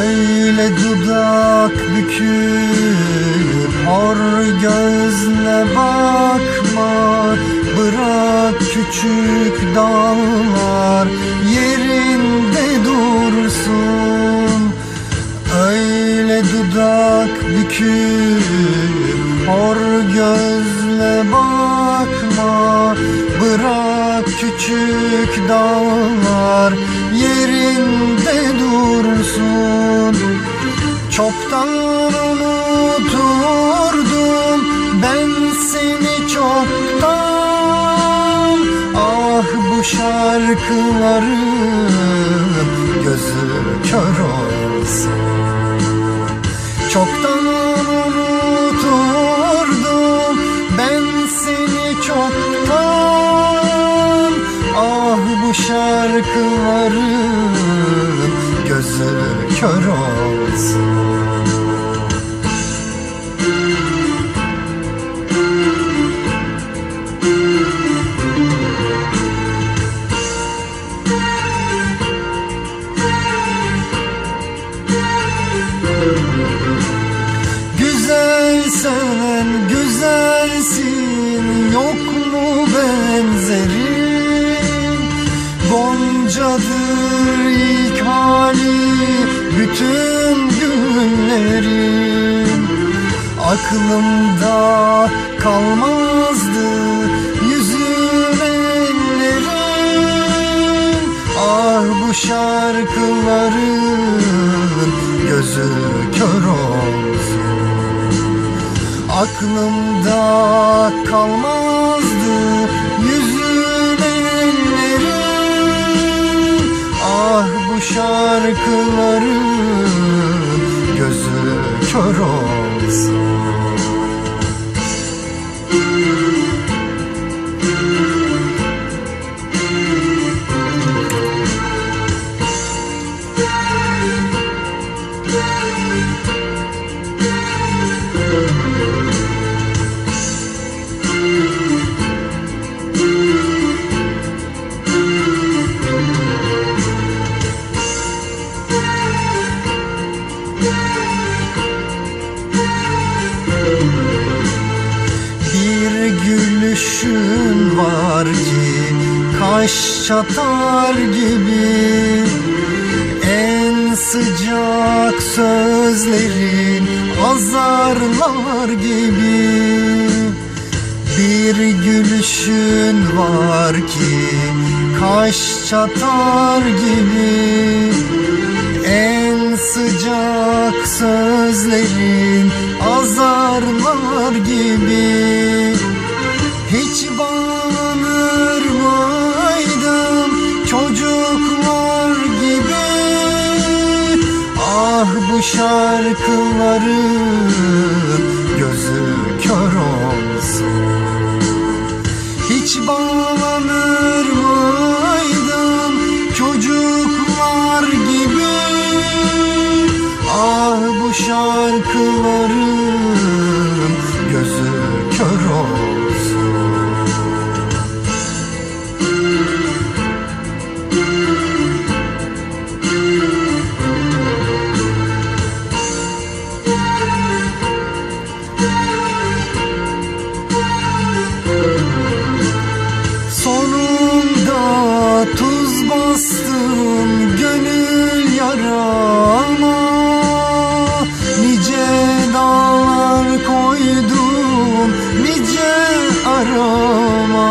Öyle dudak büküp hor gözle bakma. Bırak küçük dağlar yerinde dursun. Öyle dudak büküp hor gözle bakma. Bırak küçük dağlar yerinde dursun Çoktan unuturdum ben seni çoktan. Ah bu şarkıların gözü kör olsun. Çoktan unuturdum ben seni çoktan. Ah bu şarkıların gözü kör olsun. Güzel güzelsin yok Goncadır ilk hali bütün günlerin Aklımda kalmazdı yüzün ellerin Ah bu şarkıların gözü kör olsun. Aklımda kalmazdı Bu şarkıların gözü kör olsun Bir gülüşün var ki kaş çatar gibi. En sıcak sözlerin azarlar gibi. Bir gülüşün var ki kaş çatar gibi. En sıcak sözlerin azarlar gibi bu şarkıların gözü kör olsun. Hiç bağlanır bastım gönül yarama Nice dağlar koydum nice arama.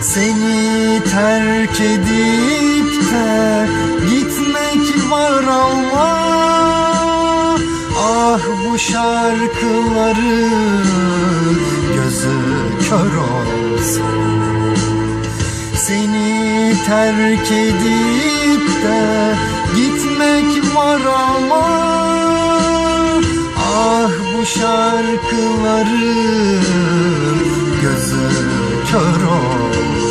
Seni terk edip de gitmek var ama Ah bu şarkıların gözü kör olsun. Seni terk edip de gitmek var ama Ah bu şarkıların gözü kör olsun